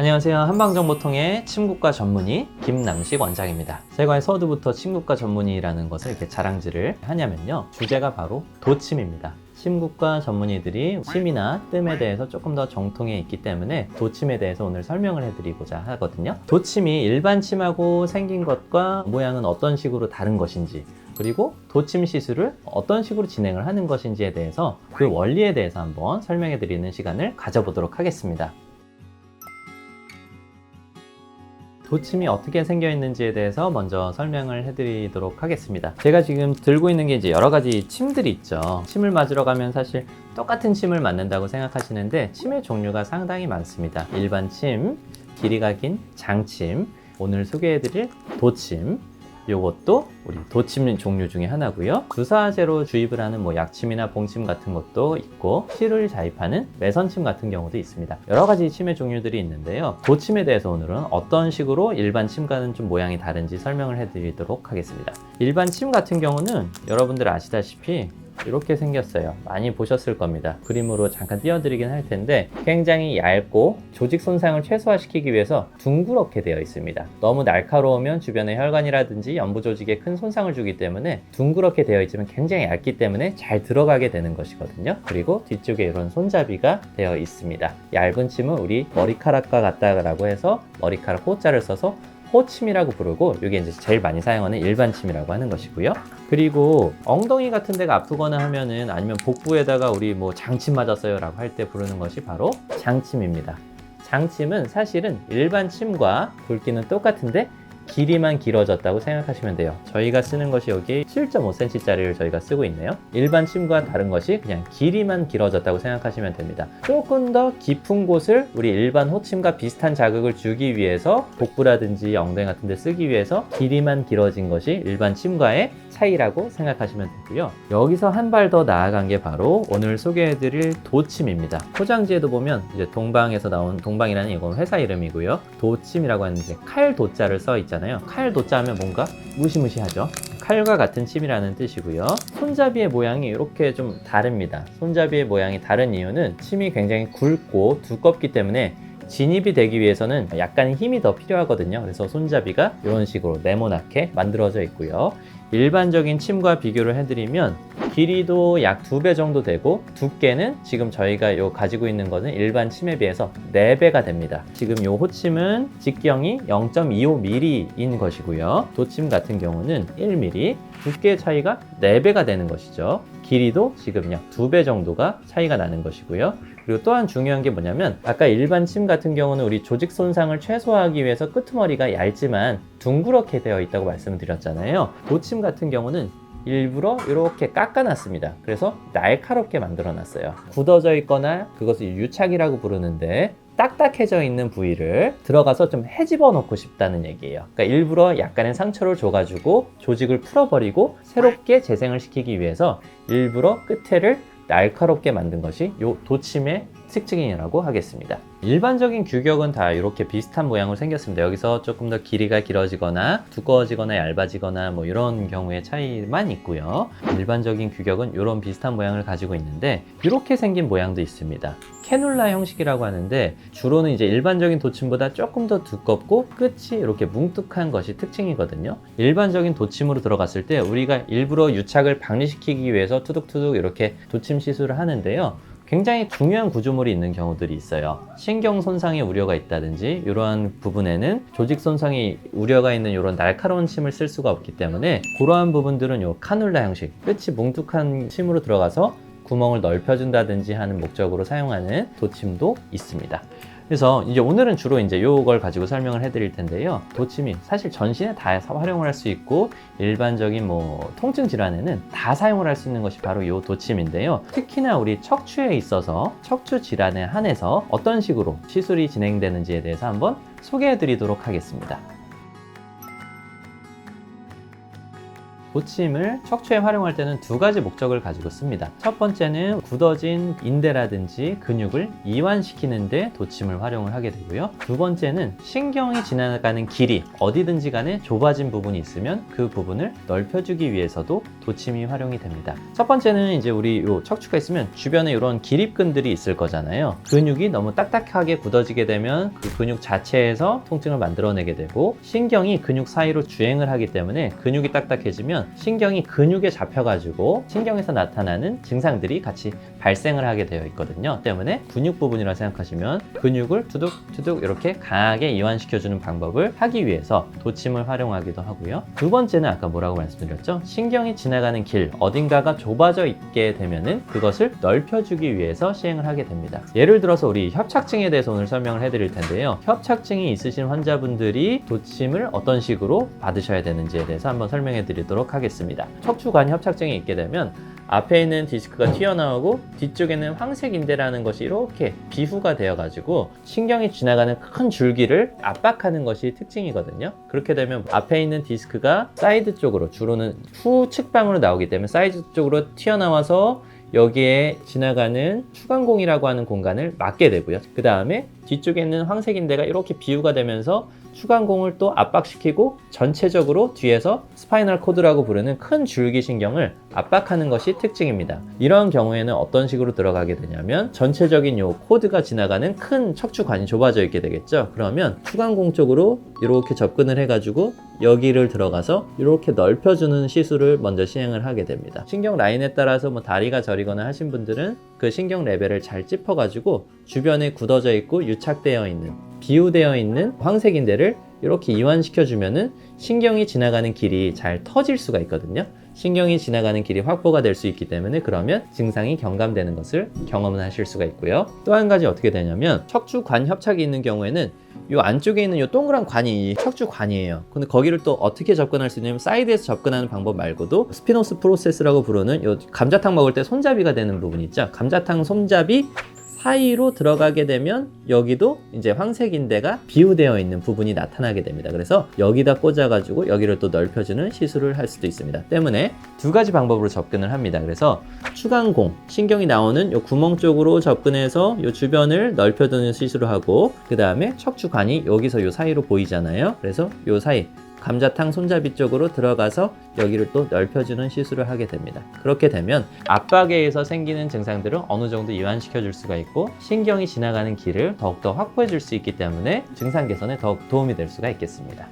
안녕하세요. 한방정보통의 침구과 전문의 김남식 원장입니다. 제가 서두부터 침구과 전문의라는 것을 이렇게 자랑질을 하냐면요. 주제가 바로 도침입니다. 침구과 전문의들이 침이나 뜸에 대해서 조금 더 정통해 있기 때문에 도침에 대해서 오늘 설명을 해드리고자 하거든요. 도침이 일반 침하고 생긴 것과 모양은 어떤 식으로 다른 것인지 그리고 도침 시술을 어떤 식으로 진행을 하는 것인지에 대해서 그 원리에 대해서 한번 설명해 드리는 시간을 가져보도록 하겠습니다. 도침이 어떻게 생겨 있는지에 대해서 먼저 설명을 해드리도록 하겠습니다. 제가 지금 들고 있는 게 이제 여러 가지 침들이 있죠. 침을 맞으러 가면 사실 똑같은 침을 맞는다고 생각하시는데 침의 종류가 상당히 많습니다. 일반 침, 길이가 긴 장침, 오늘 소개해드릴 도침, 요것도 우리 도침 종류 중에 하나고요. 주사제로 주입을 하는 뭐 약침이나 봉침 같은 것도 있고 실을 자입하는 매선침 같은 경우도 있습니다. 여러 가지 침의 종류들이 있는데요. 도침에 대해서 오늘은 어떤 식으로 일반 침과는 좀 모양이 다른지 설명을 해드리도록 하겠습니다. 일반 침 같은 경우는 여러분들 아시다시피 이렇게 생겼어요. 많이 보셨을 겁니다. 그림으로 잠깐 띄워드리긴 할 텐데 굉장히 얇고 조직 손상을 최소화시키기 위해서 둥그렇게 되어 있습니다. 너무 날카로우면 주변의 혈관이라든지 연부 조직에 큰 손상을 주기 때문에 둥그렇게 되어 있지만 굉장히 얇기 때문에 잘 들어가게 되는 것이거든요. 그리고 뒤쪽에 이런 손잡이가 되어 있습니다. 얇은 침은 우리 머리카락과 같다라고 해서 머리카락 호자를 써서 호침이라고 부르고 이게 이제 제일 많이 사용하는 일반 침이라고 하는 것이고요. 그리고 엉덩이 같은 데가 아프거나 하면은 아니면 복부에다가 우리 뭐 장침 맞았어요라고 할 때 부르는 것이 바로 장침입니다. 장침은 사실은 일반 침과 굵기는 똑같은데 길이만 길어졌다고 생각하시면 돼요. 저희가 쓰는 것이 여기 7.5cm짜리를 저희가 쓰고 있네요. 일반 침과 다른 것이 그냥 길이만 길어졌다고 생각하시면 됩니다. 조금 더 깊은 곳을 우리 일반 호침과 비슷한 자극을 주기 위해서 복부라든지 엉덩이 같은 데 쓰기 위해서 길이만 길어진 것이 일반 침과의 차이라고 생각하시면 되고요. 여기서 한 발 더 나아간 게 바로 오늘 소개해드릴 도침입니다. 포장지에도 보면 이제 동방에서 나온 동방이라는 이건 회사 이름이고요. 도침이라고 하는 이제 칼 도자를 써 있잖아요. 칼 도자 하면 뭔가 무시무시하죠. 칼과 같은 침이라는 뜻이고요. 손잡이의 모양이 이렇게 좀 다릅니다. 손잡이의 모양이 다른 이유는 침이 굉장히 굵고 두껍기 때문에 진입이 되기 위해서는 약간 힘이 더 필요하거든요. 그래서 손잡이가 이런 식으로 네모나게 만들어져 있고요. 일반적인 침과 비교를 해드리면 길이도 약 두 배 정도 되고 두께는 지금 저희가 요 가지고 있는 것은 일반 침에 비해서 4배가 됩니다. 지금 요 호침은 직경이 0.25mm인 것이고요. 도침 같은 경우는 1mm, 두께 차이가 4배가 되는 것이죠. 길이도 지금 약 두 배 정도가 차이가 나는 것이고요. 그리고 또한 중요한 게 뭐냐면 아까 일반 침 같은 경우는 우리 조직 손상을 최소화하기 위해서 끄트머리가 얇지만 둥그렇게 되어 있다고 말씀드렸잖아요. 도침 같은 경우는 일부러 이렇게 깎아놨습니다. 그래서 날카롭게 만들어놨어요. 굳어져 있거나 그것을 유착이라고 부르는데 딱딱해져 있는 부위를 들어가서 좀 헤집어 놓고 싶다는 얘기예요. 그러니까 일부러 약간의 상처를 줘가지고 조직을 풀어버리고 새롭게 재생을 시키기 위해서 일부러 끝에를 날카롭게 만든 것이 요 도침의 특징이라고 하겠습니다. 일반적인 규격은 다 이렇게 비슷한 모양으로 생겼습니다. 여기서 조금 더 길이가 길어지거나 두꺼워지거나 얇아지거나 뭐 이런 경우의 차이만 있고요. 일반적인 규격은 이런 비슷한 모양을 가지고 있는데 이렇게 생긴 모양도 있습니다. 캐놀라 형식이라고 하는데 주로는 이제 일반적인 도침보다 조금 더 두껍고 끝이 이렇게 뭉툭한 것이 특징이거든요. 일반적인 도침으로 들어갔을 때 우리가 일부러 유착을 방리시키기 위해서 투둑투둑 이렇게 도침 시술을 하는데요. 굉장히 중요한 구조물이 있는 경우들이 있어요. 신경 손상의 우려가 있다든지 이러한 부분에는 조직 손상이 우려가 있는 이런 날카로운 침을 쓸 수가 없기 때문에 그러한 부분들은 요 카눌라 형식 끝이 뭉툭한 침으로 들어가서 구멍을 넓혀준다든지 하는 목적으로 사용하는 도침도 있습니다. 그래서 이제 오늘은 주로 이제 요걸 가지고 설명을 해드릴 텐데요. 도침이 사실 전신에 다 활용을 할 수 있고 일반적인 뭐 통증 질환에는 다 사용을 할 수 있는 것이 바로 요 도침인데요. 특히나 우리 척추에 있어서 척추 질환에 한해서 어떤 식으로 시술이 진행되는지에 대해서 한번 소개해 드리도록 하겠습니다. 도침을 척추에 활용할 때는 두 가지 목적을 가지고 씁니다. 첫 번째는 굳어진 인대라든지 근육을 이완시키는데 도침을 활용을 하게 되고요. 두 번째는 신경이 지나가는 길이 어디든지 간에 좁아진 부분이 있으면 그 부분을 넓혀주기 위해서도 도침이 활용이 됩니다. 첫 번째는 이제 우리 요 척추가 있으면 주변에 이런 기립근들이 있을 거잖아요. 근육이 너무 딱딱하게 굳어지게 되면 그 근육 자체에서 통증을 만들어내게 되고 신경이 근육 사이로 주행을 하기 때문에 근육이 딱딱해지면 신경이 근육에 잡혀가지고 신경에서 나타나는 증상들이 같이 발생을 하게 되어 있거든요. 때문에 근육 부분이라 생각하시면 근육을 투둑투둑 이렇게 강하게 이완시켜주는 방법을 하기 위해서 도침을 활용하기도 하고요. 두 번째는 아까 뭐라고 말씀드렸죠? 신경이 지나가는 길 어딘가가 좁아져 있게 되면은 그것을 넓혀주기 위해서 시행을 하게 됩니다. 예를 들어서 우리 협착증에 대해서 오늘 설명을 해드릴 텐데요. 협착증이 있으신 환자분들이 도침을 어떤 식으로 받으셔야 되는지에 대해서 한번 설명해 드리도록 하겠습니다. 척추관 협착증이 있게 되면 앞에 있는 디스크가 튀어나오고 뒤쪽에는 황색 인대라는 것이 이렇게 비후가 되어가지고 신경이 지나가는 큰 줄기를 압박하는 것이 특징이거든요. 그렇게 되면 앞에 있는 디스크가 사이드 쪽으로 주로는 후 측방으로 나오기 때문에 사이드 쪽으로 튀어나와서 여기에 지나가는 추간공이라고 하는 공간을 막게 되고요. 그 다음에 뒤쪽에 있는 황색 인대가 이렇게 비유가 되면서 추간공을 또 압박시키고 전체적으로 뒤에서 스파이널 코드라고 부르는 큰 줄기 신경을 압박하는 것이 특징입니다. 이러한 경우에는 어떤 식으로 들어가게 되냐면 전체적인 요 코드가 지나가는 큰 척추관이 좁아져 있게 되겠죠. 그러면 추간공 쪽으로 이렇게 접근을 해가지고 여기를 들어가서 이렇게 넓혀주는 시술을 먼저 시행을 하게 됩니다. 신경 라인에 따라서 뭐 다리가 저리거나 하신 분들은 그 신경 레벨을 잘 짚어가지고 주변에 굳어져 있고 유착되어 있는 비우되어 있는 황색인대를 이렇게 이완시켜 주면은 신경이 지나가는 길이 잘 터질 수가 있거든요. 신경이 지나가는 길이 확보가 될 수 있기 때문에 그러면 증상이 경감되는 것을 경험을 하실 수가 있고요. 또 한 가지 어떻게 되냐면 척추관 협착이 있는 경우에는 이 안쪽에 있는 이 동그란 관이 척추관이에요. 근데 거기를 또 어떻게 접근할 수 있냐면 사이드에서 접근하는 방법 말고도 스피노스 프로세스라고 부르는 이 감자탕 먹을 때 손잡이가 되는 부분 있죠. 감자탕 손잡이 사이로 들어가게 되면 여기도 이제 황색 인대가 비우되어 있는 부분이 나타나게 됩니다. 그래서 여기다 꽂아가지고 여기를 또 넓혀주는 시술을 할 수도 있습니다. 때문에 두 가지 방법으로 접근을 합니다. 그래서 추간공, 신경이 나오는 요 구멍 쪽으로 접근해서 요 주변을 넓혀두는 시술을 하고 그 다음에 척추관이 여기서 요 사이로 보이잖아요. 그래서 요 사이 감자탕 손잡이 쪽으로 들어가서 여기를 또 넓혀주는 시술을 하게 됩니다. 그렇게 되면 압박에 의해서 생기는 증상들을 어느 정도 이완시켜 줄 수가 있고 신경이 지나가는 길을 더욱더 확보해 줄 수 있기 때문에 증상 개선에 더욱 도움이 될 수가 있겠습니다.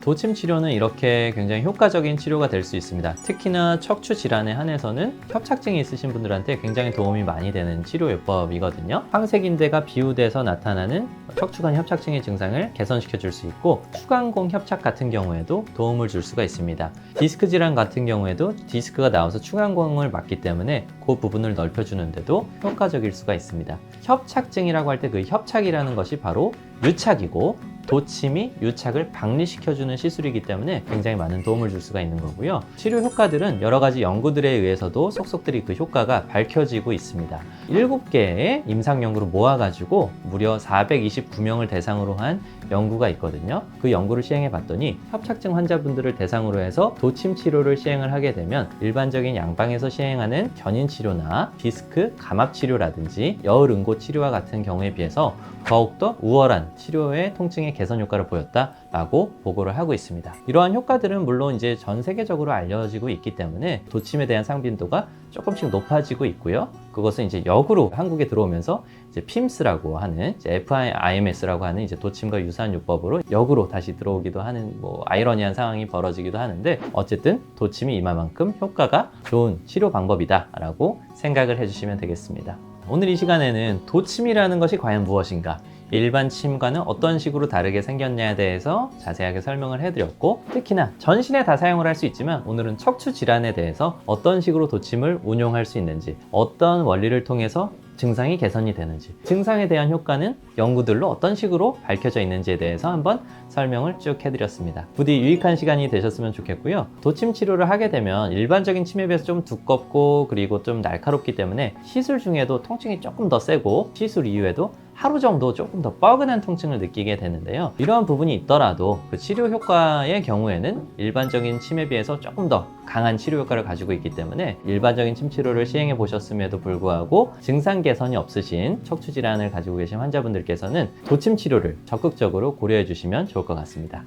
도침 치료는 이렇게 굉장히 효과적인 치료가 될 수 있습니다. 특히나 척추 질환에 한해서는 협착증이 있으신 분들한테 굉장히 도움이 많이 되는 치료요법이거든요. 황색인대가 비우돼서 나타나는 척추관 협착증의 증상을 개선시켜 줄 수 있고 추간공 협착 같은 경우에도 도움을 줄 수가 있습니다. 디스크 질환 같은 경우에도 디스크가 나와서 추간공을 막기 때문에 그 부분을 넓혀주는데도 효과적일 수가 있습니다. 협착증이라고 할 때 그 협착이라는 것이 바로 유착이고 도침이 유착을 방리시켜주는 시술이기 때문에 굉장히 많은 도움을 줄 수가 있는 거고요. 치료 효과들은 여러 가지 연구들에 의해서도 속속들이 그 효과가 밝혀지고 있습니다. 7개의 임상 연구를 모아가지고 무려 429명을 대상으로 한 연구가 있거든요. 그 연구를 시행해 봤더니 협착증 환자분들을 대상으로 해서 도침 치료를 시행을 하게 되면 일반적인 양방에서 시행하는 견인 치료나 디스크 감압 치료라든지 여울 응고 치료와 같은 경우에 비해서 더욱더 우월한 치료의 통증의 개선 효과를 보였다 라고 보고를 하고 있습니다. 이러한 효과들은 물론 이제 전 세계적으로 알려지고 있기 때문에 도침에 대한 상빈도가 조금씩 높아지고 있고요. 그것은 이제 역으로 한국에 들어오면서 이제 PIMS라고 하는 FIMS라고 하는 이제 도침과 유사한 요법으로 역으로 다시 들어오기도 하는 뭐 아이러니한 상황이 벌어지기도 하는데 어쨌든 도침이 이만큼 효과가 좋은 치료 방법이다라고 생각을 해주시면 되겠습니다. 오늘 이 시간에는 도침이라는 것이 과연 무엇인가? 일반 침과는 어떤 식으로 다르게 생겼냐에 대해서 자세하게 설명을 해드렸고 특히나 전신에 다 사용을 할 수 있지만 오늘은 척추 질환에 대해서 어떤 식으로 도침을 운용할 수 있는지 어떤 원리를 통해서 증상이 개선이 되는지 증상에 대한 효과는 연구들로 어떤 식으로 밝혀져 있는지에 대해서 한번 설명을 쭉 해드렸습니다. 부디 유익한 시간이 되셨으면 좋겠고요. 도침 치료를 하게 되면 일반적인 침에 비해서 좀 두껍고 그리고 좀 날카롭기 때문에 시술 중에도 통증이 조금 더 세고 시술 이후에도 하루 정도 조금 더 뻐근한 통증을 느끼게 되는데요. 이러한 부분이 있더라도 그 치료 효과의 경우에는 일반적인 침에 비해서 조금 더 강한 치료 효과를 가지고 있기 때문에 일반적인 침 치료를 시행해 보셨음에도 불구하고 증상 개선이 없으신 척추 질환을 가지고 계신 환자분들께서는 도침 치료를 적극적으로 고려해 주시면 좋을 것 같습니다.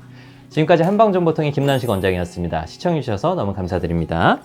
지금까지 한방정보통의 김남식 원장이었습니다. 시청해 주셔서 너무 감사드립니다.